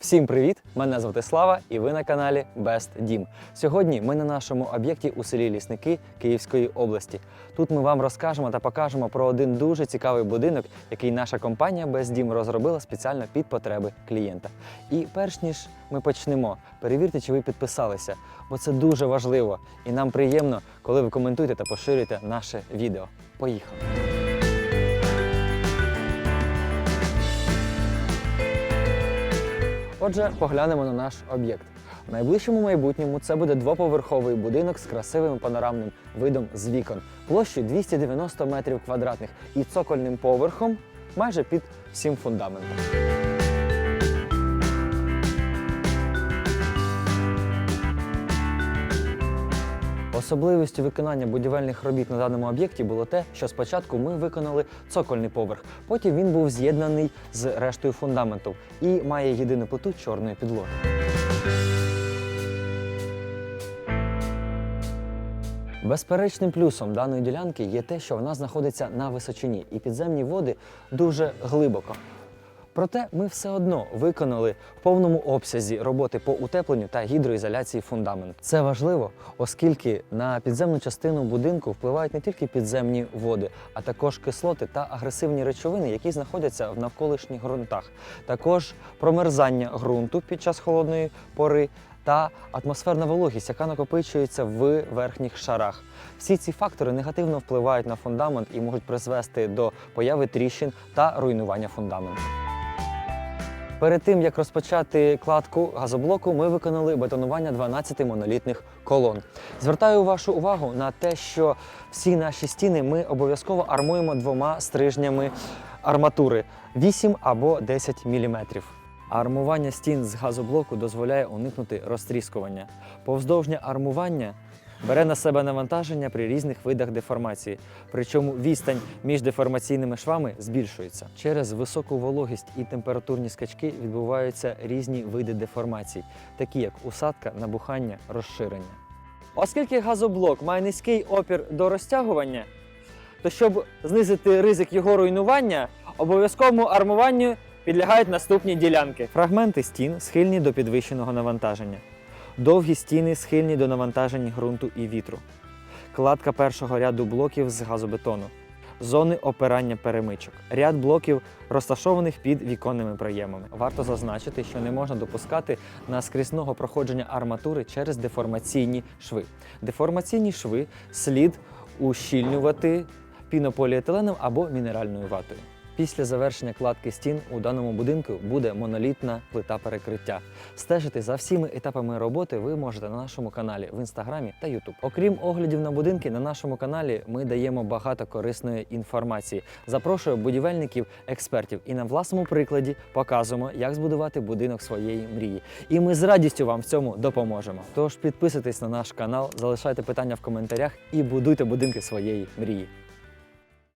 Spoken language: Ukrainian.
Всім привіт! Мене звати Слава, і ви на каналі Best Дім. Сьогодні ми на нашому об'єкті у селі Лісники Київської області. Тут ми вам розкажемо та покажемо про один дуже цікавий будинок, який наша компанія Best Дім розробила спеціально під потреби клієнта. І перш ніж ми почнемо, перевірте, чи ви підписалися, бо це дуже важливо, і нам приємно, коли ви коментуєте та поширюєте наше відео. Поїхали! Отже, поглянемо на наш об'єкт. В найближчому майбутньому це буде двоповерховий будинок з красивим панорамним видом з вікон, площею 290 метрів квадратних і цокольним поверхом майже під всім фундаментом. Особливістю виконання будівельних робіт на даному об'єкті було те, що спочатку ми виконали цокольний поверх, потім він був з'єднаний з рештою фундаменту і має єдину плиту чорної підлоги. Безперечним плюсом даної ділянки є те, що вона знаходиться на височині, і підземні води дуже глибоко. Проте ми все одно виконали в повному обсязі роботи по утепленню та гідроізоляції фундаменту. Це важливо, оскільки на підземну частину будинку впливають не тільки підземні води, а також кислоти та агресивні речовини, які знаходяться в навколишніх ґрунтах. Також промерзання ґрунту під час холодної пори. Та атмосферна вологість, яка накопичується в верхніх шарах. Всі ці фактори негативно впливають на фундамент і можуть призвести до появи тріщин та руйнування фундаменту. Перед тим як розпочати кладку газоблоку, ми виконали бетонування 12 монолітних колон. Звертаю вашу увагу на те, що всі наші стіни ми обов'язково армуємо двома стрижнями арматури 8 або 10 мм. Армування стін з газоблоку дозволяє уникнути розтріскування. Повздовжнє армування бере на себе навантаження при різних видах деформації, причому відстань між деформаційними швами збільшується. Через високу вологість і температурні скачки відбуваються різні види деформацій, такі як усадка, набухання, розширення. Оскільки газоблок має низький опір до розтягування, то щоб знизити ризик його руйнування, обов'язковому армуванню підлягають наступні ділянки. Фрагменти стін схильні до підвищеного навантаження. Довгі стіни схильні до навантажень ґрунту і вітру. Кладка першого ряду блоків з газобетону. Зони опирання перемичок. Ряд блоків розташованих під віконними проємами. Варто зазначити, що не можна допускати наскрісного проходження арматури через деформаційні шви. Деформаційні шви слід ущільнювати пінополіетиленом або мінеральною ватою. Після завершення кладки стін у даному будинку буде монолітна плита перекриття. Стежити за всіми етапами роботи ви можете на нашому каналі в інстаграмі та Ютуб. Окрім оглядів на будинки, на нашому каналі ми даємо багато корисної інформації. Запрошую будівельників, експертів і на власному прикладі показуємо, як збудувати будинок своєї мрії. І ми з радістю вам в цьому допоможемо. Тож підписуйтесь на наш канал, залишайте питання в коментарях і будуйте будинки своєї мрії.